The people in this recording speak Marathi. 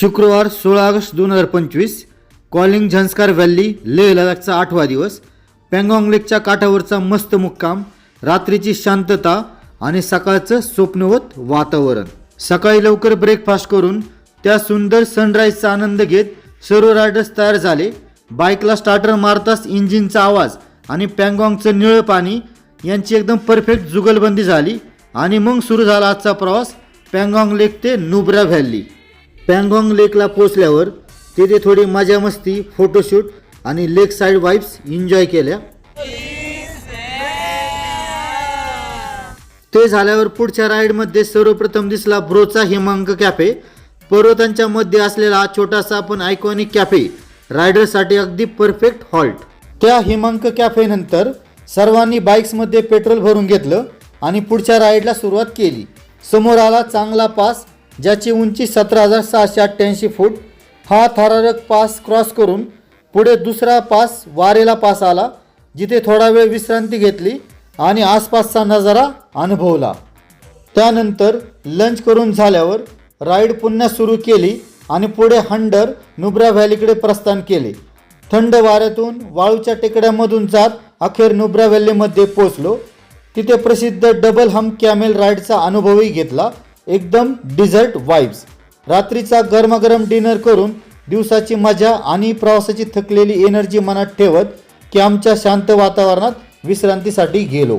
शुक्रवार सोळा ऑगस्ट दोन हजार पंचवीस कॉलिंग झंस्कार व्हॅली लेह लडाखचा आठवा दिवस पँगॉंग लेकच्या काठावरचा मस्त मुक्काम रात्रीची शांतता आणि सकाळचं स्वप्नवत वातावरण. सकाळी लवकर ब्रेकफास्ट करून त्या सुंदर सनराईजचा आनंद घेत सर्व रायडर्स तयार झाले. बाईकला स्टार्टर मारताच इंजिनचा आवाज आणि पँगॉंगचं निळं पाणी यांची एकदम परफेक्ट जुगलबंदी झाली आणि मग सुरू झाला आजचा प्रवास पँगॉंग लेक ते नुब्रा व्हॅली. पँगॉंग लेकला पोचल्यावर तिथे थोडी मजा मस्ती फोटोशूट आणि लेक साईड वाईब्स एन्जॉय केल्या. ते झाल्यावर पुढच्या राईडमध्ये सर्वप्रथम दिसला ब्रोचा हिमांक कॅफे. पर्वतांच्या मध्ये असलेला हा छोटासा पण आयकॉनिक कॅफे रायडरसाठी अगदी परफेक्ट हॉल्ट त्या हिमांक कॅफे नंतर सर्वांनी बाईक्समध्ये पेट्रोल भरून घेतलं आणि पुढच्या राईडला सुरुवात केली. समोर आला चांगला पास ज्याची उंची सतरा हजार सहाशे अठ्ठ्याऐंशी फूट हा थरारक पास क्रॉस करून पुढे दुसरा पास वारेला पास आला जिथे थोडा वेळ विश्रांती घेतली आणि आसपासचा नजारा अनुभवला. त्यानंतर लंच करून झाल्यावर राईड पुन्हा सुरू केली आणि पुढे हंडर नुब्रा व्हॅलीकडे प्रस्थान केले. थंड वाऱ्यातून वाळूच्या टेकड्यामधून जात अखेर नुब्रा व्हॅलीमध्ये पोचलो तिथे प्रसिद्ध डबल हम कॅमेल राईडचा अनुभवही घेतला. एकदम डिझर्ट वाईब्स. रात्रीचा गरमागरम डिनर करून दिवसाची मजा आणि प्रवासाची थकलेली एनर्जी मनात ठेवत कॅम्पच्या शांत वातावरणात विश्रांतीसाठी गेलो.